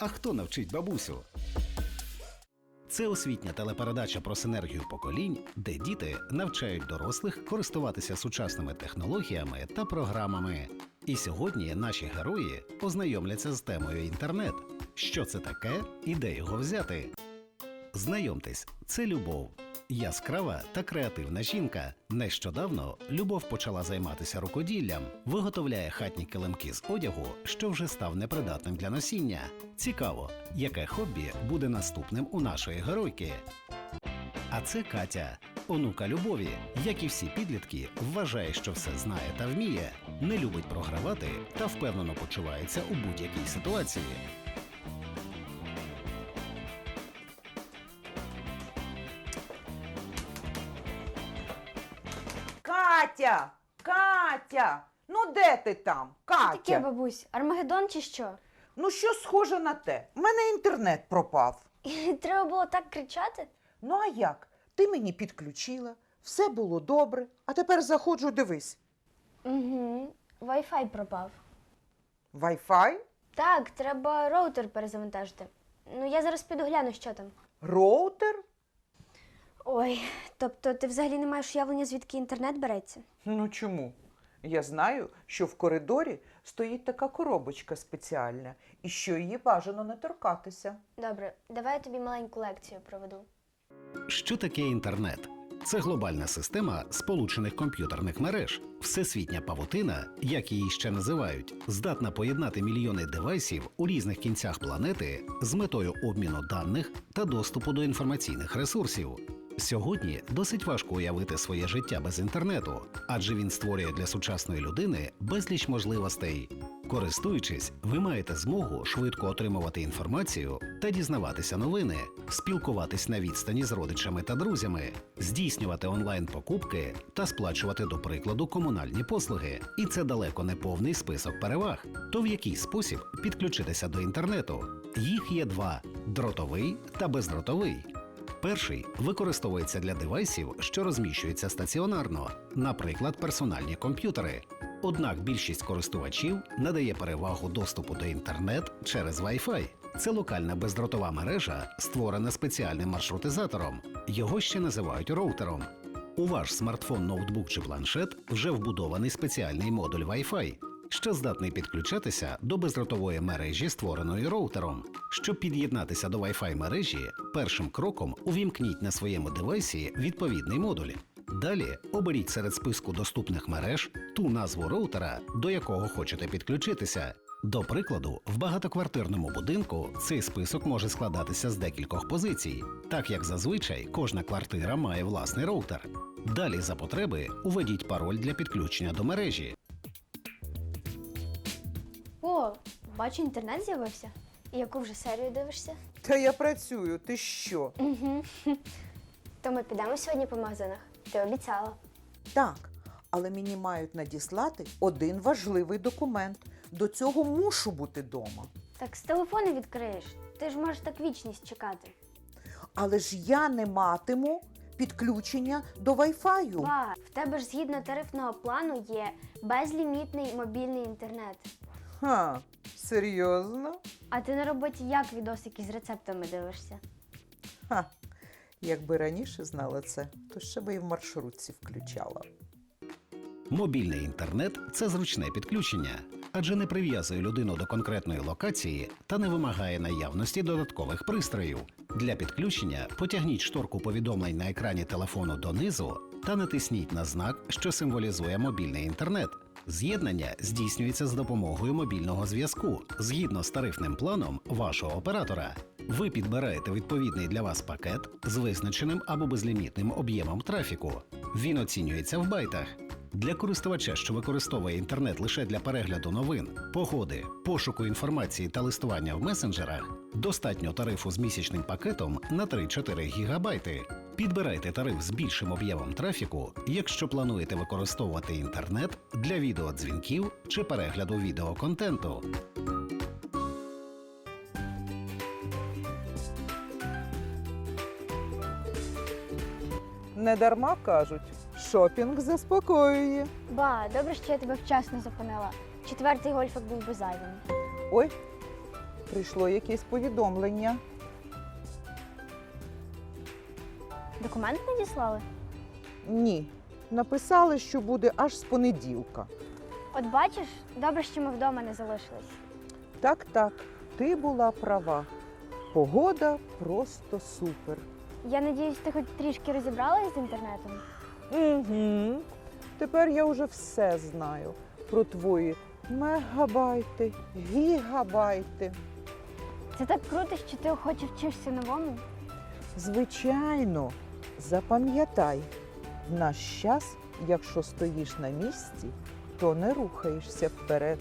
А хто навчить бабусю? Це освітня телепередача про синергію поколінь, де діти навчають дорослих користуватися сучасними технологіями та програмами. І сьогодні наші герої ознайомляться з темою інтернет. Що це таке і де його взяти? Знайомтесь, це Любов. Яскрава та креативна жінка. Нещодавно Любов почала займатися рукоділлям, виготовляє хатні килимки з одягу, що вже став непридатним для носіння. Цікаво, яке хобі буде наступним у нашої геройки. А це Катя, онука Любові, як і всі підлітки, вважає, що все знає та вміє, не любить програвати та впевнено почувається у будь-якій ситуації. Катя! Катя! Ну де ти там? Таке, Катя! бабусь, Армагеддон чи що? Ну що схоже на те? У мене інтернет пропав. І треба було так кричати? Ну а як? Ти мені підключила, все було добре, а тепер заходжу, дивись. Угу. Wi-Fi пропав. Wi-Fi? Так, треба роутер перезавантажити. Ну, я зараз піду гляну, що там. Роутер? Ой, тобто ти взагалі не маєш уявлення, звідки інтернет береться? Ну чому? Я знаю, що в коридорі стоїть така коробочка спеціальна, і що її бажано не торкатися. Добре, давай я тобі маленьку лекцію проведу. Що таке інтернет? Це глобальна система сполучених комп'ютерних мереж, всесвітня павутина, як її ще називають, здатна поєднати мільйони девайсів у різних кінцях планети з метою обміну даних та доступу до інформаційних ресурсів. Сьогодні досить важко уявити своє життя без інтернету, адже він створює для сучасної людини безліч можливостей. Користуючись, ви маєте змогу швидко отримувати інформацію та дізнаватися новини, спілкуватись на відстані з родичами та друзями, здійснювати онлайн-покупки та сплачувати, до прикладу, комунальні послуги. І це далеко не повний список переваг. То в який спосіб підключитися до інтернету? Їх є два: дротовий та бездротовий. Перший використовується для девайсів, що розміщуються стаціонарно, наприклад, персональні комп'ютери. Однак більшість користувачів надає перевагу доступу до інтернет через Wi-Fi. Це локальна бездротова мережа, створена спеціальним маршрутизатором. Його ще називають роутером. У ваш смартфон, ноутбук чи планшет вже вбудований спеціальний модуль Wi-Fi, що здатний підключатися до бездротової мережі, створеної роутером. Щоб під'єднатися до Wi-Fi мережі, першим кроком увімкніть на своєму девайсі відповідний модуль. Далі оберіть серед списку доступних мереж ту назву роутера, до якого хочете підключитися. До прикладу, в багатоквартирному будинку цей список може складатися з декількох позицій, так як зазвичай кожна квартира має власний роутер. Далі за потреби уведіть пароль для підключення до мережі. О, бачу, інтернет з'явився. І яку вже серію дивишся? Та я працюю, ти що? Угу. То ми підемо сьогодні по магазинах. Ти обіцяла. Так, але мені мають надіслати один важливий документ. До цього мушу бути дома. Так з телефону відкриєш. Ти ж можеш так вічність чекати. Але ж я не матиму підключення до Wi-Fi. Ба, в тебе ж згідно тарифного плану є безлімітний мобільний інтернет. Ха, серйозно? А ти на роботі як відосики з рецептами дивишся? Ха. Якби раніше знала це, то ще би і в маршрутці включала. Мобільний інтернет це зручне підключення, адже не прив'язує людину до конкретної локації та не вимагає наявності додаткових пристроїв. Для підключення потягніть шторку повідомлень на екрані телефону донизу та натисніть на знак, що символізує мобільний інтернет. З'єднання здійснюється з допомогою мобільного зв'язку згідно з тарифним планом вашого оператора. Ви підбираєте відповідний для вас пакет з визначеним або безлімітним об'ємом трафіку. Він оцінюється в байтах. Для користувача, що використовує інтернет лише для перегляду новин, погоди, пошуку інформації та листування в месенджерах, достатньо тарифу з місячним пакетом на 3-4 гігабайти. Підбирайте тариф з більшим об'ємом трафіку, якщо плануєте використовувати інтернет для відеодзвінків чи перегляду відеоконтенту. Не дарма кажуть, шопінг заспокоює. Ба, добре, що я тебе вчасно зупинила. Четвертий гольфик був би зайвим. Ой, прийшло якесь повідомлення. Документ надіслали? Ні. Написали, що буде аж з понеділка. От бачиш, добре, що ми вдома не залишились. Так, так, ти була права. Погода просто супер. Я надіюсь, ти хоч трішки розібралась з інтернетом. Угу. Тепер я вже все знаю про твої мегабайти, гігабайти. Це так круто, що ти охоче вчишся новому. Звичайно, запам'ятай, в наш час, якщо стоїш на місці, то не рухаєшся вперед.